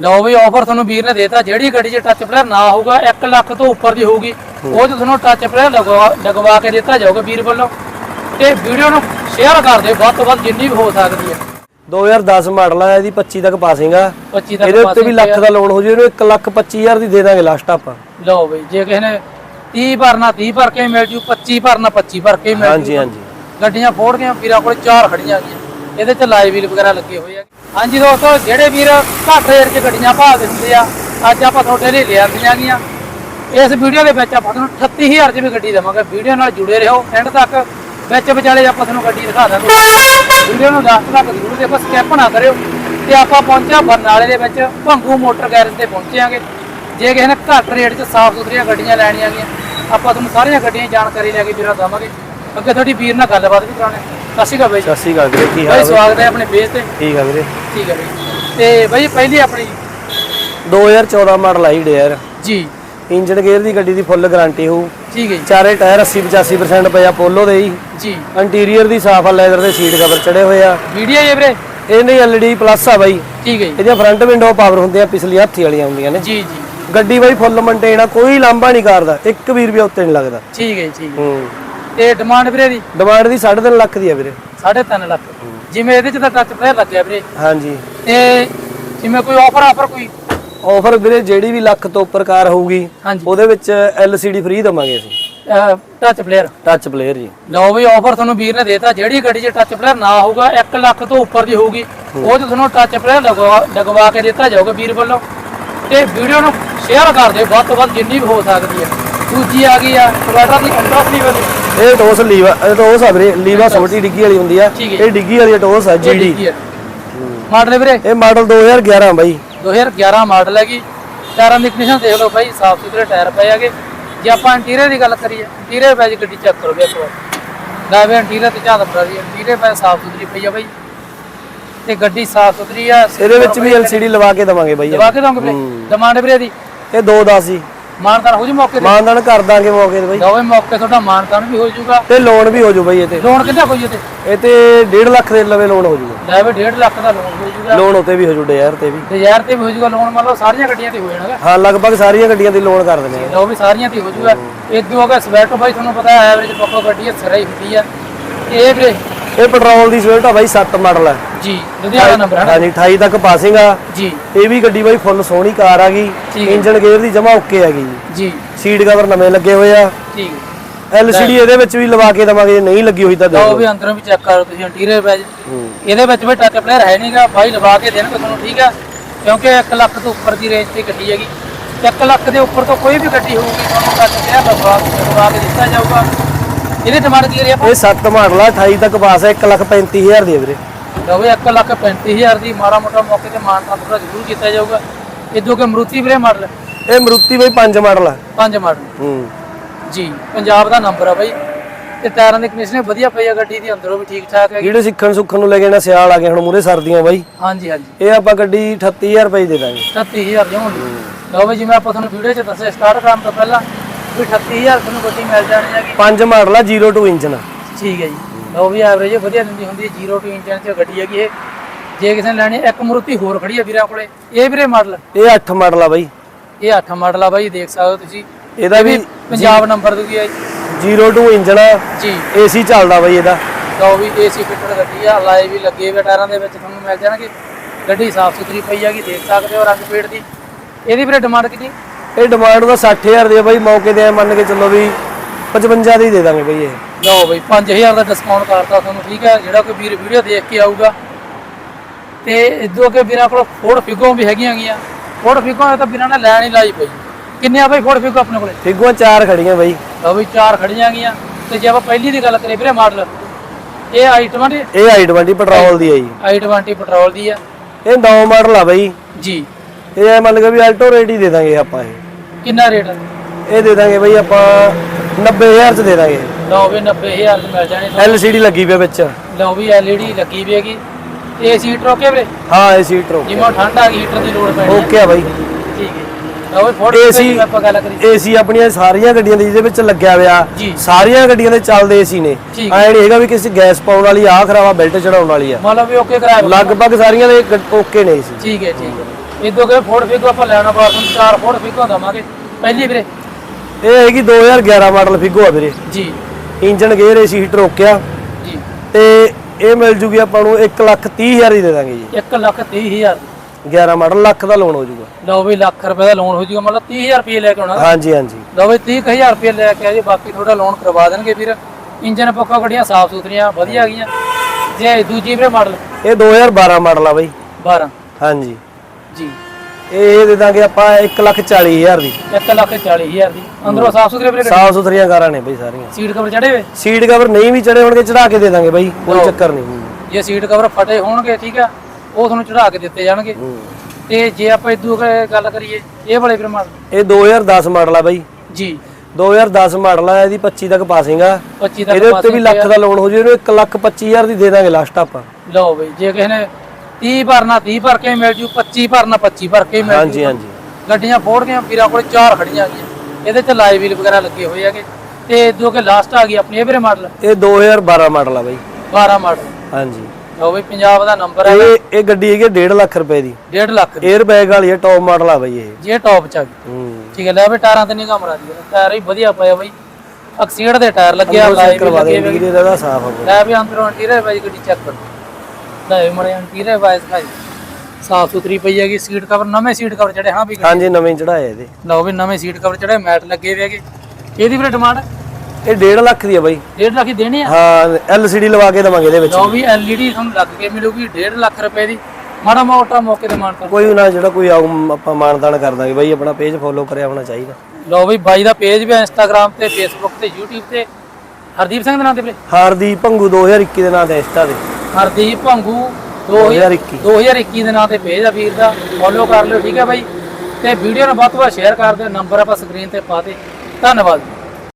ਲਓ ਵੀ ਆਫਰ ਤੁਹਾਨੂੰ ਵੀਰ ਨੇ ਦੇਤਾ ਜਿਹੜੀ ਗੱਡੀ 'ਚ ਟੱਚ ਪਲੇਅਰ ਨਾ ਹੋਊਗਾ 1 ਲੱਖ ਤੋਂ ਉੱਪਰ ਦੀ ਹੋਊਗੀ ਉਹ 'ਚ ਤੁਹਾਨੂੰ ਟੱਚ ਪਲੇਅਰ ਲਗਵਾ ਲਗਵਾ ਕੇ ਦਿੱਤਾ ਜਾਊਗਾ ਵੀਰ ਵੱਲੋਂ। ਤੇ ਵੀਡੀਓ ਨੂੰ ਸ਼ੇਅਰ ਕਰ ਦਿਓ ਵੱਧ ਤੋਂ ਵੱਧ ਜਿੰਨੀ ਵੀ ਹੋ ਸਕਦੀ ਹੈ। 2010 ਮਾਡਲ ਆ ਇਹਦੀ 25 ਤੱਕ ਪਾਸਿੰਗ ਆ। 25 ਤੱਕ ਇਹਦੇ ਉੱਤੇ ਵੀ ਲੱਖ ਦਾ ਲੋਨ ਹੋ ਜੂ ਇਹਨੂੰ 1 ਲੱਖ 25000 ਦੀ ਦੇ ਦਾਂਗੇ ਲਾਸਟ ਆਪਾਂ। ਲਓ ਬਈ ਜੇ ਕਿਸੇ ਨੇ 30 ਭਰਨਾ 30 ਭਰ ਕੇ ਮਿਲ ਜੂ 25 ਭਰਨਾ 25 ਭਰ ਕੇ ਮਿਲ ਜੂ। ਹਾਂਜੀ ਹਾਂਜੀ। ਗੱਡੀਆਂ ਫੋੜ ਗਈਆਂ ਵੀਰਾਂ ਕੋਲ ਚਾਰ ਖੜੀਆਂ ਗਈਆਂ। ਇਹਦੇ ਚ ਲਾਈਵ ਵੀਲ ਵਗੈਰਾ ਲੱਗੇ ਹੋਏ ਆ। ਹਾਂਜੀ ਦੋਸਤੋ, ਜਿਹੜੇ ਵੀਰ ਘੱਟ ਰੇਟ 'ਚ ਗੱਡੀਆਂ ਭਾਅ ਦਿੰਦੇ ਆ, ਅੱਜ ਆਪਾਂ ਤੁਹਾਡੇ ਲਈ ਲਿਆਂਦੀਆਂ ਗੀਆਂ। ਇਸ ਵੀਡੀਓ ਦੇ ਵਿੱਚ ਆਪਾਂ ਤੁਹਾਨੂੰ 38000 'ਚ ਵੀ ਗੱਡੀ ਦੇਵਾਂਗੇ। ਵੀਡੀਓ ਨਾਲ ਜੁੜੇ ਰਹੋ, ਐਂਡ ਤੱਕ ਵਿੱਚ ਵਿਚਾਲੇ ਆਪਾਂ ਤੁਹਾਨੂੰ ਗੱਡੀ ਦਿਖਾ ਦਾਂਗੇ। ਵੀਡੀਓ ਨੂੰ ਲਾਸਟ ਤੱਕ ਜ਼ਰੂਰ ਦੇਖੋ ਸਕਿਪ ਨਾ ਕਰਿਓ। ਤੇ ਆਪਾਂ ਪਹੁੰਚਿਆ ਬਰਨਾਲੇ ਦੇ ਵਿੱਚ, ਭੰਗੂ ਮੋਟਰ ਗੈਰੇਜ ਤੇ ਪਹੁੰਚਿਆਂਗੇ ਜੇ ਕਿਸੇ ਨੇ ਘੱਟ ਰੇਟ 'ਚ ਸਾਫ਼ ਸੁਥਰੀਆਂ ਗੱਡੀਆਂ ਲੈਣੀਆਂ ਗੀਆਂ, ਆਪਾਂ ਤੁਹਾਨੂੰ ਸਾਰੀਆਂ ਗੱਡੀਆਂ ਜਾਣਕਾਰੀ ਲੈ ਕੇ ਵੀਰਾਂ ਦਵਾਂਗੇ। ਅੱਗੇ ਤੁਹਾਡੀ ਵੀਰ ਨਾਲ ਗੱਲਬਾਤ ਵੀ ਕਰਾਉਣੇ। ਸਤਿ ਸ਼੍ਰੀ ਅਕਾਲ ਬਾਈ ਸਤਿ ਸ਼੍ਰੀ ਅਕਾਲ ਵੀਰੇ ਕੀ ਹਾਲ ਬਾਈ ਹੈ ਸਵਾਗਤ ਹੈ ਆਪਣੇ ਪੇਜ ਤੇ। ਠੀਕ ਆ ਵੀਰੇ। ਠੀਕ ਹੈ ਬਾਈ। ਤੇ ਬਾਈ ਪਹਿਲੀ ਆਪਣੀ? 2014 ਮਾਡਲ ਆਈ ਡੇਅਰ ਜੀ। ਇੰਜਨ ਗੇਅਰ ਦੀ ਗੱਡੀ ਦੀ ਫੁੱਲ ਗਾਰੰਟੀ ਹੋਊ। ਠੀਕ ਹੈ ਜੀ। ਚਾਰੇ ਟਾਇਰ 80 85% ਪਏ ਆ ਪੋਲੋ ਦੇ ਹੀ ਜੀ। ਇੰਟੀਰੀਅਰ ਦੀ ਸਾਫ਼ ਆ ਲੈਦਰ ਦੇ ਸੀਟ ਕਵਰ ਚੜੇ ਹੋਏ ਆ। ਵੀਡੀਓ ਇਹ ਵੀਰੇ। ਇਹ ਨਹੀਂ ਐਲਈਡੀ ਪਲੱਸ ਆ ਬਾਈ। ਠੀਕ ਹੈ ਜੀ। ਇਹਦੀਆਂ ਫਰੰਟ ਵਿੰਡੋ ਪਾਵਰ ਹੁੰਦੀਆਂ ਪਿਛਲੀ ਹਾਥੀ ਵਾਲੀਆਂ ਹੁੰਦੀਆਂ ਨੇ। ਜੀ ਜੀ। ਗੱਡੀ ਬਾਈ ਫੁੱਲ ਮੇਨਟੇਨ ਆ ਕੋਈ ਲਾਂਭਾ ਨਹੀਂ ਕਰਦਾ ਇੱਕ ਵੀਰ ਵੀ ਉੱਤੇ ਨਹੀਂ ਲੱਗਦਾ। ਠੀਕ ਹੈ ਜੀ, ਠੀਕ ਹੈ। ਹੂੰ। ਤੇ ਡਿਮਾਂਡ ਵੀਰੇ ਦੀ? ਡਿਮਾਂਡ ਦੀ 3.5 ਲੱਖ ਦੀ ਆ ਵੀਰੇ। 3.5 ਲੱਖ। ਜਿਵੇਂ ਇਹਦੇ ਚ ਤਾਂ ਟੱਚ ਪਲੇਅਰ ਲੱਗਿਆ ਵੀਰੇ। ਹਾਂਜੀ। ਤੇ ਜਿਵੇਂ ਕੋਈ ਆਫਰ ਆਫਰ ਕੋਈ? ਆਫਰ ਵੀਰੇ ਜਿਹੜੀ ਵੀ ਲੱਖ ਤੋਂ ਉੱਪਰ ਕਾਰ ਹੋਊਗੀ ਉਹਦੇ ਵਿੱਚ LCD ਫ੍ਰੀ ਦਵਾਂਗੇ ਅਸੀਂ। ਟੱਚ ਪਲੇਅਰ ਟੱਚ ਪਲੇਅਰ ਜੀ। ਲਓ ਵੀ ਆਫਰ ਤੁਹਾਨੂੰ ਵੀਰ ਨੇ ਦੇਤਾ। ਜਿਹੜੀ ਗੱਡੀ 'ਚ ਟੱਚ ਪਲੇਅਰ ਨਾ ਹੋਊਗਾ 1 ਲੱਖ ਤੋਂ ਉੱਪਰ ਦੀ ਹੋਊਗੀ ਉਹ ਤੁਹਾਨੂੰ ਟੱਚ ਪਲੇਅਰ ਲਗਵਾ ਕੇ ਦਿੱਤਾ ਜਾਊਗਾ ਵੀਰ ਵੱਲੋਂ। ਤੇ ਵੀਡੀਓ ਨੂੰ ਸ਼ੇਅਰ ਕਰ ਦਿਓ। ਵੱਧ ਤੋਂ ਵੱਧ ਜਿੰਨੀ ਵੀ ਹੋ ਸਕਦੀ ਹੈ। ਦੂਜੀ ਆ ਗਈ ਆ ਟੋਇਟਾ ਦੀ ਅੰਡਰਸਲੀ ਵਾਲੀ। ਇਹ ਟੋਸ ਲੀਵਾ ਇਹ ਟੋਸ ਆ ਵੀਰੇ ਲੀਵਾ ਛੋਟੀ ਡਿੱਗੀ ਵਾਲੀ ਹੁੰਦੀ ਆ। ਠੀਕ ਹੈ। ਇਹ ਡਿੱਗੀ ਵਾਲੀ ਟੋਸ ਆ ਜੀਡੀ ਮਾਡਲ ਵੀਰੇ? ਇਹ ਮਾਡਲ 2011 ਬਾਈ। 2011 ਮਾਡਲ ਹੈਗੀ। ਟਾਇਰਾਂ ਦੀ ਕੰਡੀਸ਼ਨ ਦੇਖ ਲਓ ਭਾਈ ਸਾਫ਼ ਸੁਥਰੇ ਟਾਇਰ ਪਏ ਹੈਗੇ। ਜੇ ਆਪਾਂ ਇੰਟੀਰੀਅਰ ਦੀ ਗੱਲ ਕਰੀਏ ਇੰਟੀਰੀਅਰ ਪੈ ਜੀ ਗੱਡੀ ਚੈੱਕ ਕਰੋ ਇੱਕ ਵਾਰ। ਲੈ ਵੀ ਇੰਟੀਰੀਅਰ ਤੇ ਝਾਤ ਬੜਾ ਜੀ ਇੰਟੀਰੀਅਰ ਪੈ ਸਾਫ਼ ਸੁਥਰੀ ਪਈ ਆ ਬਾਈ। ਤੇ ਗੱਡੀ ਸਾਫ਼ ਸੁਥਰੀ ਆ। ਇਹਦੇ ਵਿੱਚ ਵੀ LCD ਲਵਾ ਕੇ ਦਵਾਂਗੇ ਬਾਈ ਦਵਾ ਕੇ ਦੋਗੇ ਵੀਰੇ। ਡਿਮਾਂਡ ਵੀਰੇ ਦੀ? ਇਹ 210 ਜੀ। ਮਾਨਦਾਨ ਹੋ ਜੂ ਮੌਕੇ ਤੇ? ਮਾਨਦਾਨ ਕਰ ਦਾਂਗੇ ਮੌਕੇ ਤੇ ਬਾਈ। ਦੋਵੇਂ ਮੌਕੇ ਤੁਹਾਡਾ ਮਾਨਦਾਨ ਵੀ ਹੋ ਜਾਊਗਾ ਤੇ ਲੋਨ ਵੀ ਹੋ ਜੂ ਬਾਈ ਇਹ ਤੇ ਲੋਨ ਕਿੰਨਾ ਕੋਈ ਤੇ ਇਹ ਤੇ 1.5 ਲੱਖ ਦੇ ਲਵੇ ਲੋਨ ਹੋ ਜੂਗਾ। ਲੈ ਵੀ 1.5 ਲੱਖ ਦਾ ਲੋਨ ਹੋ ਜਾਊਗਾ ਲੋਨ ਉਤੇ ਵੀ ਹੋ ਜੂ ਡਿਜ਼ਾਇਰ ਤੇ ਵੀ। ਡਿਜ਼ਾਇਰ ਤੇ ਵੀ ਹੋ ਜਾਊਗਾ ਲੋਨ ਮੰਨ ਲਓ ਸਾਰੀਆਂ ਗੱਡੀਆਂ ਤੇ ਹੋ ਜਾਣਾਗਾ ਹਾਂ ਲਗਭਗ ਸਾਰੀਆਂ ਗੱਡੀਆਂ ਦੀ ਲੋਨ ਕਰ ਦਿੰਦੇ ਆ। ਲਓ ਵੀ ਸਾਰੀਆਂ ਤੇ ਹੋ ਜਾਊਗਾ ਇਦੋਂ ਅਗਾ ਸਵੈਟੋ ਬਾਈ ਤੁਹਾਨੂੰ ਪਤਾ ਹੈ ਐਵਰੇਜ ਪੱਕਾ ਗੱਡੀ ਹੈ ਸਿਰਾ ਹੀ ਹੁੰਦੀ ਆ। ਇਹ ਵੀਰੇ ਇਹ ਪੈਟਰੋਲ ਦੀ ਸਵਿਫਟ ਆ ਬਾਈ 7 ਮਾਡਲ ਆ। ਜੀ। ਲੁਧਿਆਣਾ ਨੰਬਰ ਹੈ ਨਾ? ਹਾਂਜੀ 28 ਤੱਕ ਪਾਸਿੰਗ ਆ। ਜੀ। ਇਹ ਵੀ ਗੱਡੀ ਬਾਈ ਫੁੱਲ ਸੋਹਣੀ ਕਾਰ ਆ ਗਈ। ਇੰਜਨ ਗੇਅਰ ਦੀ ਜਮਾ ਓਕੇ ਹੈਗੀ ਜੀ ਜੀ। ਸੀਟ ਕਵਰ ਨਵੇਂ ਲੱਗੇ ਹੋਏ ਆ। ਠੀਕ। LCD ਇਹਦੇ ਵਿੱਚ ਵੀ ਲਵਾ ਕੇ ਦਵਾਂਗੇ ਜੇ ਨਹੀਂ ਲੱਗੀ ਹੋਈ ਤਾਂ ਦੇ ਲਓ ਦਿਓ। ਵੀ ਅੰਦਰੋਂ ਵੀ ਚੈੱਕ ਕਰੋ ਤੁਸੀਂ ਇੰਟੀਰੀਅਰ ਹੂੰ। ਇਹਦੇ ਵਿੱਚ ਵੀ ਟੱਚ ਪਲੇਅਰ ਹੈ ਨਹੀਂਗਾ ਬਾਈ ਲਵਾ ਕੇ ਦੇਣਗੇ ਤੁਹਾਨੂੰ ਠੀਕ ਹੈ ਕਿਉਂਕਿ 1 ਲੱਖ ਤੋਂ ਉੱਪਰ ਦੀ ਰੇਂਜ ਦੀ ਗੱਡੀ ਹੈਗੀ। 1 ਲੱਖ ਦੇ ਉੱਪਰ ਤੋਂ ਕੋਈ ਵੀ ਗੱਡੀ ਹੋਊਗੀ ਤੁਹਾਨੂੰ ਟੱਚ ਪਲੇਅਰ ਲਗਵਾ ਲਗਵਾ ਕੇ ਦਿੱਤਾ ਜਾਊਗਾ। ਇਹਦੀ ਡਿਮਾਂਡ ਕੀ ਰਹੀ ਇਹ 7 ਮਾਡਲ ਆ 28 ਤੱਕ ਪਾਸ ਹੈ 1 ਲੱਖ 35000 ਦੀ ਵੀਰੇ। ਲਓ ਵੀ 1 ਲੱਖ 35000 ਦੀ ਮਾੜਾ ਮੋਟਾ ਮੌਕੇ ਤੇ ਮਾਨਤਾ ਪੂਰਾ ਜ਼ਰੂਰ ਕੀਤਾ ਜਾਊਗਾ। ਇਦੋਂ ਕਿ ਮਰੂਤੀ ਵੀਰੇ ਮਾਡਲ ਇਹ ਮਰੂਤੀ ਬਾਈ 5 ਮਾਡਲ ਆ। ਪੰਜ ਮਾਡਲ। ਹੂੰ। ਜੀ ਪੰਜਾਬ ਦਾ ਨੰਬਰ ਆ ਬਾਈ। ਤੇ ਟਾਇਰਾਂ ਦੀ ਕੰਡੀਸ਼ਨ ਵਧੀਆ ਪਈ ਆ ਗੱਡੀ ਦੀ ਅੰਦਰੋਂ ਵੀ ਠੀਕ ਠਾਕ ਹੈਗੀ। ਜਿਹੜੇ ਸਿੱਖਣ ਸੁੱਖਣ ਨੂੰ ਲੈ ਕੇ ਨਾ ਸਿਆਲ ਆ ਗਏ ਹੁਣ ਮੂਰੇ ਸਰਦੀਆਂ ਬਾਈ। ਹਾਂਜੀ ਹਾਂਜੀ। ਇਹ ਆਪਾਂ ਗੱਡੀ 38000 ਰੁਪਏ ਦੀ ਦਾਂਗੇ। 38000 ਦੀ ਹੋਣੀ। ਲਓ ਵੀ ਜਿਵੇਂ ਆਪਾਂ ਤੁਹਾਨੂੰ ਵੀਡੀਓ 'ਚ ਦੱਸਿਆ ਸਟਾਰਟ ਕਰਨ ਤੋਂ ਪਹਿਲਾਂ ਵੀ 38000 ਤੁਹਾਨੂੰ ਗੱਡੀ ਮਿਲ ਜਾਣੀ ਹੈਗੀ। 5 ਮਾਡਲ ਆ 02 ਇੰਜਨ ਠੀਕ ਹੈ ਜੀ। ਲਓ ਵੀ ਐਵਰੇਜ ਵਧੀਆ ਦਿੰਦੀ ਹੁੰਦੀ ਹੈ 0 ਟੂ ਇੰਜਨ 'ਚ ਗੱਡੀ ਹੈਗੀ ਇਹ। ਜੇ ਕਿਸੇ ਨੇ ਲੈਣੀ ਹੈ, ਇੱਕ ਮਰੂਤੀ ਹੋਰ ਖੜੀ ਹੈ ਵੀਰਾਂ ਕੋਲੇ। ਇਹ ਵੀਰੇ ਮਾਡਲ ਇਹ 8 ਮਾਡਲ ਆ ਬਾਈ। ਇਹ 8 ਮਾਡਲ ਆ ਬਾਈ ਦੇਖ ਸਕਦੇ ਹੋ ਤੁਸੀਂ। ਇਹਦਾ ਵੀ ਪੰਜਾਬ ਨੰਬਰ ਦੂਗੀ ਹੈ ਜੀ। 02 ਇੰਜਨ ਜੀ। ਏਸੀ ਚੱਲਦਾ ਬਾਈ ਇਹਦਾ। ਲਓ ਵੀ ਏਸੀ ਫਿੱਟਡ ਗੱਡੀ ਆ। ਲਾਏ ਵੀ ਲੱਗੇ ਹੋਏ ਟਾਇਰਾਂ ਦੇ ਵਿੱਚ ਤੁਹਾਨੂੰ ਮਿਲ ਜਾਣਗੇ। ਗੱਡੀ ਸਾਫ਼ ਸੁਥਰੀ ਪਈ ਹੈਗੀ ਦੇਖ ਸਕਦੇ ਹੋ ਰੰਗ ਪੇੜ ਦੀ। ਇਹਦੀ ਵੀਰੇ ਡਿਮਾਂਡ ਕਿੰਨੀ? ਇਹ ਡਿਮਾਂਡ ਦਾ 60000 ਦੀ ਆ ਬਾਈ ਮੌਕੇ ਤੇ ਐਂ ਮੰਨ ਕੇ ਚੱਲੋ ਵੀ 55 ਦੀ ਦੇ ਦਾਂਗੇ ਬਾਈ ਇਹ। ਲਓ ਬਈ 5000 ਦਾ ਡਿਸਕਾਊਂਟ ਕਰਤਾ ਤੁਹਾਨੂੰ ਠੀਕ ਹੈ? ਜਿਹੜਾ ਕੋਈ ਵੀਰ ਵੀਡੀਓ ਦੇਖ ਕੇ ਆਊਗਾ। ਤੇ ਇਦੋਂ ਅੱਗੇ ਵੀਰਾਂ ਕੋਲ ਫੋੜ ਫਿਗੋ ਵੀ ਹੈਗੀਆਂ ਗੀਆਂ। ਫੋੜ ਫਿਗੋ ਤਾਂ ਵੀਰਾਂ ਨੇ ਲੈਣ ਹੀ ਲਾਈ ਪਈ। ਕਿੰਨੇ ਆ ਬਈ ਫੋੜ ਫਿਗੋ ਆਪਣੇ ਕੋਲੇ? ਫਿਗੂਆਂ ਚਾਰ ਖੜੀਆਂ ਬਾਈ। ਲਓ ਬਈ ਚਾਰ ਖੜੀਆਂ ਗੀਆਂ। ਤੇ ਜੇ ਆਪਾਂ ਪਹਿਲੀ ਦੀ ਗੱਲ ਕਰੀਏ ਵੀਰੇ ਮਾਡਲ ਇਹ i20 ਇਹ i20 ਪੈਟਰੋਲ ਦੀ ਆ ਜੀ। i20 ਪੈਟਰੋਲ ਦੀ ਆ। ਇਹ 9 ਮਾਡਲ ਆ ਬਾਈ। ਜੀ। ਇਹ ਐਂ ਮੰਨ ਕੇ ਵੀ ਆਲਟੋ ਰੇਟ ਹੀ ਦੇ ਦਾਂਗੇ ਆਪਾਂ ਇਹ। ਕਿੰਨਾ ਰੇਟ ਇਹ ਦੇ ਦਾਂਗੇ ਬਾਈ ਆਪਾਂ 90000 ਚ ਦੇ ਦਾਂਗੇ। ਲਓ ਵੀ 90000 ਦੀ ਮਿਲ ਜਾਣੀ LCD ਲੱਗੀ ਪਈ ਵਿੱਚ। ਲਓ ਵੀ LED ਲੱਗੀ ਵੀ ਹੈਗੀ। ਇਹ ਸੀਟ ਰੋਕੇ ਵੀਰੇ? ਹਾਂ ਇਹ ਸੀਟ ਰੋ ਜਿਵੇਂ ਠੰਡ ਆ ਗਈ ਹੀਟਰ ਦੀ ਲੋੜ ਪੈਣੀ ਹੈ। ਓਕੇ ਆ ਬਾਈ। ਠੀਕ ਹੈ। ਲਓ ਵੀ AC ਫਿਗੋ ਆਪਾਂ ਗੱਲ ਕਰੀਏ ਏਸੀ ਆਪਣੀਆਂ ਸਾਰੀਆਂ ਗੱਡੀਆਂ ਦੇ ਜਿਹਦੇ ਵਿੱਚ ਲੱਗਿਆ ਹੋਇਆ। ਜੀ। ਸਾਰੀਆਂ ਗੱਡੀਆਂ ਦੇ ਚੱਲਦੇ ਏਸੀ ਨੇ। ਠੀਕ ਐ ਨਹੀਂ ਹੈਗਾ ਵੀ ਕਿਸੇ ਗੈਸ ਪਾਉਣ ਵਾਲੀ ਆ ਖਰਾਵਾ ਬੈਲਟ ਚੜਾਉਣ ਵਾਲੀ ਆ। ਮੰਨ ਲਓ ਵੀ ਓਕੇ ਕਰਾਇਆ। ਲਗਭਗ ਸਾਰੀਆਂ ਦੇ ਓਕੇ ਨੇ ਏਸੀ। ਠੀਕ ਹੈ ਠੀਕ ਹੈ। ਇਦੋਂ ਕਿ ਫੋੜ ਫਿਗੋ ਆਪਾਂ ਲੈਣਾ ਬਾਅਦ ਨੂੰ ਚਾਰ ਫੋੜ ਫਿਗੋ ਦਵਾਂਗੇ। ਪਹਿਲੀ ਵੀਰੇ। ਇਹ ਹੈਗੀ 2011 ਮਾਡਲ ਫਿਗੋ ਆ ਵੀਰੇ। ਜੀ। ਇੰਜਨ ਗੇਅਰ ਏਸੀ ਹੀਟਰ ਰੋਕਿਆ। ਜੀ। ਤੇ ਇਹ ਮਿਲ ਜੂਗੀ ਆਪਾਂ ਨੂੰ 1 ਲੱਖ 30 ਹਜ਼ਾਰ ਦੀ ਦੇ ਦਾਂਗੇ ਜੀ। 1 ਲੱਖ 30 ਹਜ਼ਾਰ 11 ਮਾਡਲ ਲੱਖ ਦਾ ਲੋਨ ਹੋ ਜਾਊਗਾ ਲਓ ਵੀ ਲੱਖ ਰੁਪਏ ਦਾ ਲੋਨ ਹੋ ਜਾਊਗਾ ਮਤਲਬ 30000 ਰੁਪਏ ਲੈ ਕੇ ਆਉਣਾ। ਹਾਂਜੀ ਹਾਂਜੀ। ਲਓ ਵੀ 30000 ਰੁਪਏ ਲੈ ਕੇ ਆ ਜੀ ਬਾਕੀ ਤੁਹਾਡਾ ਲੋਨ ਕਰਵਾ ਦੇਣਗੇ ਵੀਰ। ਇੰਜਨ ਪੱਕਾ ਗੱਡੀਆਂ ਸਾਫ਼ ਸੁਥਰੀਆਂ ਵਧੀਆ ਗਈਆਂ। ਜੇ ਦੂਜੀ ਵੀਰੇ ਮਾਡਲ ਇਹ 2012 ਮਾਡਲ ਆ ਬਾਈ। 12 ਹਾਂਜੀ। ਜੀ। ਇਹ ਦੇ ਦਾਂਗੇ ਆਪਾਂ 1 ਲੱਖ 40 ਹਜ਼ਾਰ ਦੀ। 1 ਲੱਖ 40 ਹਜ਼ਾਰ ਦੀ। ਅੰਦਰੋਂ ਸਾਫ਼ ਸੁਥਰੇ ਵੀਰੇ ਸਾਫ਼ ਸੁਥਰੀਆਂ ਕਾਰਾਂ ਨੇ ਬਾਈ ਸਾਰੀਆਂ। ਸੀਟ ਕਵਰ ਚੜੇ ਹੋਏ? ਸੀਟ ਕਵਰ ਨਹੀਂ ਵੀ ਚੜੇ ਹੋਣਗੇ ਚੜਾ ਕੇ ਦੇ ਦਾਂਗੇ ਬਾਈ ਕੋਈ ਚੱਕਰ ਨਹੀਂ। ਜੇ ਸੀਟ ਕਵਰ ਫਟੇ ਹੋਣਗੇ ਠੀਕ ਆ ਉਹ ਤੁਹਾਨੂੰ ਚੜਾ ਕੇ ਦਿੱਤੇ ਜਾਣਗੇ। ਤੇ ਜੇ ਆਪਾਂ ਇਦੋਂ ਗੱਲ ਕਰੀਏ ਇਹ ਵਾਲੇ ਵੀਰੇ ਮਾਡਲ ਇਹ 2010 ਮਾਡਲ ਆ ਬਾਈ। ਜੀ। 2010 ਮਾਡਲ ਆ ਇਹਦੀ 25 ਤੱਕ ਪਾਸਿੰਗ ਆ। 25 ਤੱਕ ਇਹਦੇ ਉੱਤੇ ਵੀ ਲੱਖ ਦਾ ਲੋਨ ਹੋ ਜੂ ਇਹਨੂੰ 1 ਲੱਖ 25 ਹਜ਼ਾਰ ਦੀ ਦੇ ਦਾਂਗੇ ਲਾਸਟ ਆਪਾਂ। ਲਓ ਬਈ ਜੇ ਕਿਸੇ ਨੇ 30 ਭਰਨਾ 30 ਭਰ ਕੇ ਮਿਲ ਜੂ 25 ਭਰਨਾ 25 ਭਰ ਕੇ ਮਿਲ ਹਾਂਜੀ ਜੂ। ਹਾਂਜੀ। ਗੱਡੀਆਂ ਫੋੜ ਗਈਆਂ ਵੀਰਾਂ ਕੋਲ ਚਾਰ ਖੜੀਆਂ ਗਈਆਂ। ਇਹਦੇ ਚ ਲਾਈਵ ਵੀਲ ਵਗੈਰਾ ਲੱਗੇ ਹੋਏ ਹੈਗੇ। ਤੇ ਇਦੋਂ ਕਿ ਲਾਸਟ ਆ ਗਈ ਆਪਣੀ ਇਹ ਵੀਰੇ ਮਾਡਲ ਇਹ 2012 ਮਾਡਲ ਆ ਬਾਈ। 12 ਮਾਡਲ ਹਾਂਜੀ। ਲਓ ਬਈ ਪੰਜਾਬ ਦਾ ਨੰਬਰ ਹੈ ਇਹ ਇਹ ਗੱਡੀ ਹੈਗੀ 1.5 ਲੱਖ ਰੁਪਏ ਦੀ। 1.5 ਲੱਖ ਦੀ। 에ਅਰ ਬੈਗ ਵਾਲੀ ਹੈ ਟੌਪ ਮਾਡਲ ਆ ਬਾਈ ਇਹ। ਜੇ ਟੌਪ ਚ ਆ ਗਈ। ਹੂੰ। ਠੀਕ ਹੈ ਲੈ ਵੀ ਟਾਇਰਾਂ ਤੇ ਨਹੀਂ ਘਮਰਾ ਦੀ ਟਾਇਰ ਵੀ ਵਧੀਆ ਪਿਆ ਬਈ। ਅਕਸੀਡ ਦੇ ਟਾਇਰ ਲੱਗੇ ਆ ਲਾਈਵ ਕਰਵਾ ਦੇ ਵੀਰੇ ਦਾ ਸਾਫ਼ ਆ ਲੈ ਵੀ ਅੰਦਰੋਂ ਇੰਟੀਰੀਅਰ ਵਾਈਜ਼ ਗੱਡੀ ਚੈੱਕ ਕਰੋ। ਲੈ ਮੜੇ ਇੰਟੀਰੀਅਰ ਵਾਈਜ਼ ਭਾਈ? ਸਾਫ਼ ਸੁਥਰੀ ਪਈ ਹੈਗੀ ਸੀਟ ਕਵਰ ਨਵੇਂ ਸੀਟ ਕਵਰ ਚੜੇ ਹਾਂ ਵੀ ਹਾਂਜੀ ਨਵੇਂ ਚੜਾਏ ਇਹਦੇ। ਲਓ ਵੀ ਨਵੇਂ ਸੀਟ ਕਵਰ ਚੜੇ ਮੈਟ ਲੱਗੇ ਹੋਏ ਹੈਗੇ। ਇਹਦੀ ਵੀਰੇ ਡਿਮਾਂਡ? ਇਹ 1.5 ਲੱਖ ਦੀ ਆ ਬਾਈ। 1.5 ਲੱਖ ਹੀ ਦੇਣੀ ਆ? ਹਾਂ ਐਲਸੀਡੀ ਲਵਾ ਕੇ ਦਵਾਂਗੇ ਇਹਦੇ ਵਿੱਚ ਲਓ ਵੀ। LED ਤੁਹਾਨੂੰ ਲੱਗ ਕੇ ਮਿਲੂਗੀ 1.5 ਲੱਖ ਰੁਪਏ ਦੀ। ਮਾੜਾ ਮੋਟਾ ਮੌਕੇ ਤੇ ਮਾਨ ਕਰ ਕੋਈ ਨਾ ਜਿਹੜਾ ਕੋਈ ਆਊ ਆਪਾਂ ਮਾਨਦਾਨ ਕਰ ਦਾਂਗੇ ਬਾਈ ਆਪਣਾ ਪੇਜ ਫੋਲੋ ਕਰਿਆ ਹੋਣਾ ਚਾਹੀਦਾ। ਲਓ ਵੀ ਬਾਈ ਦਾ ਪੇਜ ਵੀ ਇੰਸਟਾਗ੍ਰam ਤੇ ਫੇਸਬੁੱਕ ਤੇ YouTube ਤੇ। ਹਰਦੀਪ ਸਿੰਘ ਦੇ ਨਾਂ ਤੇ ਵੀਰੇ। ਹਾਰਦੀਪ ਭੰਗੂ 2021 ਦੇ ਨਾਂ ਤੇ ਇੰਸਟਾ ਤੇ। ਹਰਦੀਪ ਭੰਗੂ 2000 2021 2021 ਦੇ ਨਾਂ ਤੇ ਪੇਜ ਆ ਵੀਰ ਦਾ। ਫੋਲੋ ਕਰ ਲਿਓ ਠੀਕ ਹੈ ਬਾਈ? ਤੇ ਵੀਡੀਓ ਨੂੰ ਵੱਧ ਤੋਂ ਵੱਧ ਸ਼ੇਅਰ ਕਰ ਦਿਓ ਨੰਬਰ ਆਪਾਂ ਸਕਰੀਨ ਤੇ ਪਾ ਦੇ। ਧੰਨਵਾਦ।